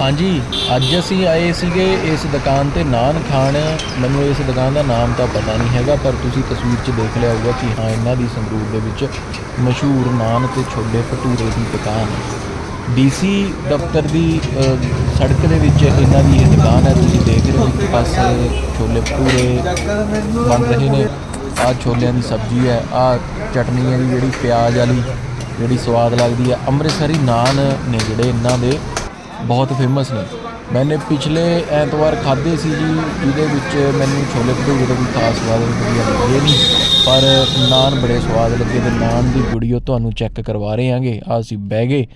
ਹਾਂਜੀ, ਅੱਜ ਅਸੀਂ ਆਏ ਸੀਗੇ ਇਸ ਦੁਕਾਨ ਤੇ ਨਾਨ ਖਾਣ। ਮੈਨੂੰ ਇਸ ਦੁਕਾਨ ਦਾ ਨਾਮ ਤਾਂ ਪਤਾ ਨਹੀਂ ਹੈਗਾ, ਪਰ ਤੁਸੀਂ ਤਸਵੀਰ 'ਚ ਦੇਖ ਲਿਆ ਹੋਊਗਾ ਕਿ ਹਾਂ, ਇਹਨਾਂ ਦੀ ਸੰਗਰੂਰ ਦੇ ਵਿੱਚ ਮਸ਼ਹੂਰ ਨਾਨ ਤੇ ਛੋਲੇ ਭਟੂਰੇ ਦੀ ਦੁਕਾਨ। ਹੈ ਡੀਸੀ ਦਫ਼ਤਰ ਦੀ ਸੜਕ ਦੇ ਵਿੱਚ ਇਹਨਾਂ ਦੀ ਇਹ ਦੁਕਾਨ ਹੈ, ਤੁਸੀਂ ਦੇਖ ਰਹੇ ਹੋ, ਇੱਕ ਪਾਸੇ ਛੋਲੇ ਭਟੂਰੇ ਬਣ ਰਹੇ ਨੇ। ਆਹ ਛੋਲਿਆਂ ਦੀ ਸਬਜ਼ੀ ਹੈ, ਆਹ ਚਟਨੀ ਹੈ ਜਿਹੜੀ ਪਿਆਜ਼ ਵਾਲੀ, ਜਿਹੜੀ ਸਵਾਦ ਲੱਗਦੀ ਹੈ। ਅੰਮ੍ਰਿਤਸਰੀ ਨਾਨ ਨੇ ਜਿਹੜੇ ਇਹਨਾਂ ਦੇ ਬਹੁਤ ਫੇਮਸ ਨੇ। ਮੈਨੇ ਪਿਛਲੇ ਐਤਵਾਰ ਖਾਦੇ ਸੀ ਜੀ, ਜਿਹਦੇ ਵਿੱਚ ਮੈਨੂੰ ਛੋਲੇ ਭਟੂਰੇ ਦਾ ਵੀ ਖਾਸ ਸਵਾਦ ਵਧੀਆ ਲੱਗੇ ਨਹੀਂ ਪਰ ਨਾਨ ਬੜੇ ਸਵਾਦ ਲੱਗੇ ਤੇ ਨਾਨ ਦੀ ਵੀਡੀਓ ਤੁਹਾਨੂੰ ਚੈੱਕ ਕਰਵਾ ਰਹੇ ਹਾਂਗੇ ਆ ਅਸੀਂ ਬਹਿ ਗਏ।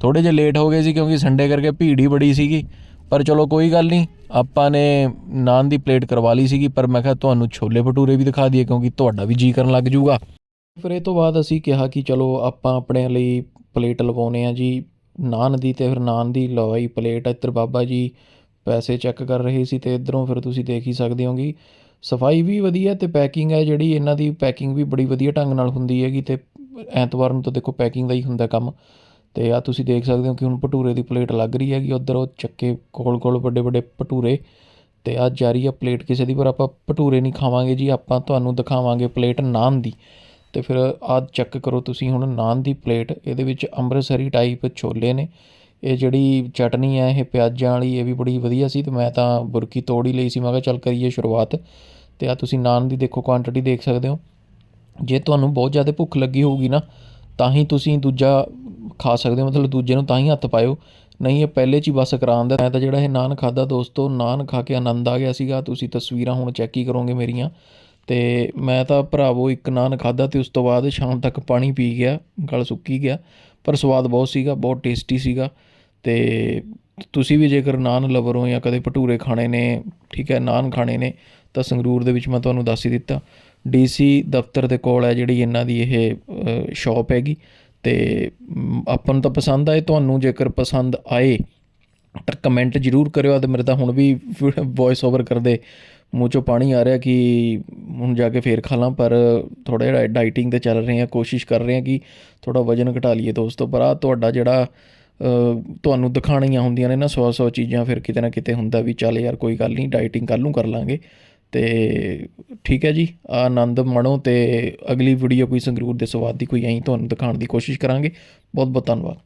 ਥੋੜੇ ਜਿਹਾ ਲੇਟ ਹੋ ਗਏ ਸੀ ਕਿਉਂਕਿ ਸੰਡੇ ਕਰਕੇ ਭੀੜ ਹੀ ਬੜੀ ਸੀਗੀ। ਪਰ ਚਲੋ ਕੋਈ ਗੱਲ ਨਹੀਂ ਆਪਾਂ ਨੇ ਨਾਨ ਦੀ ਪਲੇਟ ਕਰਵਾ ਲਈ ਸੀਗੀ, ਪਰ ਮੈਂ ਕਿਹਾ ਤੁਹਾਨੂੰ ਛੋਲੇ ਭਟੂਰੇ ਵੀ ਦਿਖਾ ਦਈਏ ਕਿਉਂਕਿ ਤੁਹਾਡਾ ਵੀ ਜੀ ਕਰਨ ਲੱਗ ਜਾਊਗਾ ਫਿਰ ਇਹ ਤੋਂ ਬਾਅਦ ਅਸੀਂ ਕਿਹਾ ਕਿ ਚਲੋ ਆਪਾਂ ਆਪਣੇ ਲਈ ਪਲੇਟ ਲਵਾਉਨੇ ਆ ਜੀ। ਨਾਨ ਦੀ ਤੇ ਫਿਰ ਨਾਨ ਦੀ ਲਵਾਈ ਪਲੇਟ ਇੱਧਰ ਬਾਬਾ ਜੀ, ਪੈਸੇ ਚੈੱਕ ਕਰ ਰਹੇ ਸੀ ਤੇ ਇਧਰੋਂ ਫਿਰ ਤੁਸੀਂ ਦੇਖ ਹੀ ਸਕਦੇ ਹੋਗੇ। ਸਫ਼ਾਈ ਵੀ ਵਧੀਆ ਤੇ ਪੈਕਿੰਗ ਹੈ ਜਿਹੜੀ, ਇਹਨਾਂ ਦੀ ਪੈਕਿੰਗ ਵੀ ਬੜੀ ਵਧੀਆ ਢੰਗ ਨਾਲ ਹੁੰਦੀ ਹੈਗੀ ਤੇ ਐਤਵਾਰ ਨੂੰ ਤਾਂ ਦੇਖੋ ਪੈਕਿੰਗ ਦਾ ਹੀ ਹੁੰਦਾ ਕੰਮ। ਤੇ ਆ ਤੁਸੀਂ ਦੇਖ ਸਕਦੇ ਹੋ ਕਿ ਹੁਣ ਭਟੂਰੇ ਦੀ ਪਲੇਟ ਲੱਗ ਰਹੀ ਹੈਗੀ, ਉਧਰ ਉਹ ਚੱਕੇ ਕੋਲ ਕੋਲ ਵੱਡੇ ਵੱਡੇ ਭਟੂਰੇ। ਤੇ ਆ ਜਾਰੀ ਆ ਪਲੇਟ ਕਿਸੇ ਦੀ, ਪਰ ਆਪਾਂ ਭਟੂਰੇ ਨਹੀਂ ਖਾਵਾਂਗੇ ਜੀ, ਆਪਾਂ ਤੁਹਾਨੂੰ ਦਿਖਾਵਾਂਗੇ ਪਲੇਟ ਨਾਨ ਦੀ। ਤੇ ਫਿਰ ਆਹ ਚੈੱਕ ਕਰੋ ਤੁਸੀਂ ਹੁਣ ਨਾਨ ਦੀ ਪਲੇਟ ਇਹਦੇ ਵਿੱਚ ਅੰਮ੍ਰਿਤਸਰੀ ਟਾਈਪ ਛੋਲੇ ਨੇ। ਇਹ ਜਿਹੜੀ ਚਟਨੀ ਹੈ, ਇਹ ਪਿਆਜ਼ਾਂ ਵਾਲੀ, ਇਹ ਵੀ ਬੜੀ ਵਧੀਆ ਸੀ ਤੇ ਮੈਂ ਤਾਂ ਬੁਰਕੀ ਤੋੜ ਹੀ ਲਈ ਸੀ। ਮੈਂ ਕਿਹਾ ਚੱਲ ਕਰੀਏ ਸ਼ੁਰੂਆਤ ਤੇ ਆ ਤੁਸੀਂ ਨਾਨ ਦੀ ਦੇਖੋ ਕੁਆਂਟੀਟੀ ਦੇਖ ਸਕਦੇ ਹੋ। ਜੇ ਤੁਹਾਨੂੰ ਬਹੁਤ ਜ਼ਿਆਦਾ ਭੁੱਖ ਲੱਗੀ ਹੋਊਗੀ ਨਾ, ਤਾਂ ਹੀ ਤੁਸੀਂ ਦੂਜਾ ਖਾ ਸਕਦੇ ਹੋ, ਮਤਲਬ ਦੂਜੇ ਨੂੰ ਤਾਂ ਹੀ ਹੱਥ ਪਾਇਓ। ਨਹੀਂ, ਇਹ ਪਹਿਲੇ 'ਚ ਹੀ ਬਸ ਕਰਾਉਣ ਮੈਂ ਤਾਂ ਜਿਹੜਾ ਇਹ ਨਾਨ ਖਾਦਾ ਦੋਸਤੋ, ਨਾਨ ਖਾ ਕੇ ਆਨੰਦ ਆ ਗਿਆ ਸੀਗਾ। ਤੁਸੀਂ ਤਸਵੀਰਾਂ ਹੁਣ ਚੈੱਕ ਹੀ ਕਰੋਗੇ ਮੇਰੀਆਂ। ਅਤੇ ਮੈਂ ਤਾਂ ਭਰਾਵੋ ਇੱਕ ਨਾਨ ਖਾਧਾ ਅਤੇ ਉਸ ਤੋਂ ਬਾਅਦ ਸ਼ਾਮ ਤੱਕ ਪਾਣੀ ਪੀ ਗਿਆ, ਗਲ ਸੁੱਕੀ ਗਿਆ, ਪਰ ਸਵਾਦ ਬਹੁਤ ਸੀਗਾ, ਬਹੁਤ ਟੇਸਟੀ ਸੀਗਾ ਅਤੇ ਤੁਸੀਂ ਵੀ ਜੇਕਰ ਨਾਨ ਲਵਰ ਹੋ ਜਾਂ ਕਦੇ ਭਟੂਰੇ ਖਾਣੇ ਨੇ, ਠੀਕ ਹੈ, ਨਾਨ ਖਾਣੇ ਨੇ, ਤਾਂ ਸੰਗਰੂਰ ਦੇ ਵਿੱਚ ਮੈਂ ਤੁਹਾਨੂੰ ਦੱਸ ਹੀ ਦਿੱਤਾ। ਡੀਸੀ ਦਫ਼ਤਰ ਦੇ ਕੋਲ ਹੈ ਜਿਹੜੀ ਇਹਨਾਂ ਦੀ ਇਹ ਸ਼ਾਪ ਹੈਗੀ ਤੇ ਆਪਾਂ ਨੂੰ ਤਾਂ ਪਸੰਦ ਆਏ, ਤੁਹਾਨੂੰ ਜੇਕਰ ਪਸੰਦ ਆਏ ਤਾਂ ਕਮੈਂਟ ਜ਼ਰੂਰ ਕਰਿਓ ਤੇ ਮੇਰੇ ਤਾਂ ਹੁਣ ਵੀ ਵੌਇਸ ਓਵਰ ਕਰਦੇ ਮੂੰਹ ਚੋਂ ਪਾਣੀ ਆ ਰਿਹਾ ਕਿ ਹੁਣ ਜਾ ਕੇ ਫੇਰ ਖਾ ਲਾਂ, ਪਰ ਥੋੜਾ ਜਿਹਾ ਡਾਈਟਿੰਗ ਤੇ ਚੱਲ ਰਹੇ ਆ ਕੋਸ਼ਿਸ਼ ਕਰ ਰਹੇ ਆ ਕਿ ਥੋੜਾ ਵਜਨ ਘਟਾ ਲਈਏ ਦੋਸਤੋ, ਪਰ ਆ ਤੁਹਾਡਾ ਜਿਹੜਾ ਤੁਹਾਨੂੰ ਦਿਖਾਣੀਆਂ ਹੁੰਦੀਆਂ ਨੇ ਨਾ ਸੌ ਸੌ ਚੀਜ਼ਾਂ, ਫਿਰ ਕਿਤੇ ਨਾ ਕਿਤੇ ਹੁੰਦਾ ਵੀ ਚੱਲ ਯਾਰ ਕੋਈ ਗੱਲ ਨਹੀਂ ਡਾਈਟਿੰਗ ਕੱਲ੍ਹ ਨੂੰ ਕਰ ਲਾਂਗੇ। ਤੇ ਠੀਕ ਹੈ ਜੀ ਆਨੰਦ ਮਾਣੋ ਤੇ ਅਗਲੀ ਵੀਡੀਓ ਕੋਈ ਸੰਗਰੂਰ ਦੇ ਸਵਾਦ ਦੀ ਕੋਈ ਐਂ ਤੁਹਾਨੂੰ ਦਿਖਾਉਣ ਦੀ ਕੋਸ਼ਿਸ਼ ਕਰਾਂਗੇ। ਬਹੁਤ ਬਹੁਤ ਧੰਨਵਾਦ।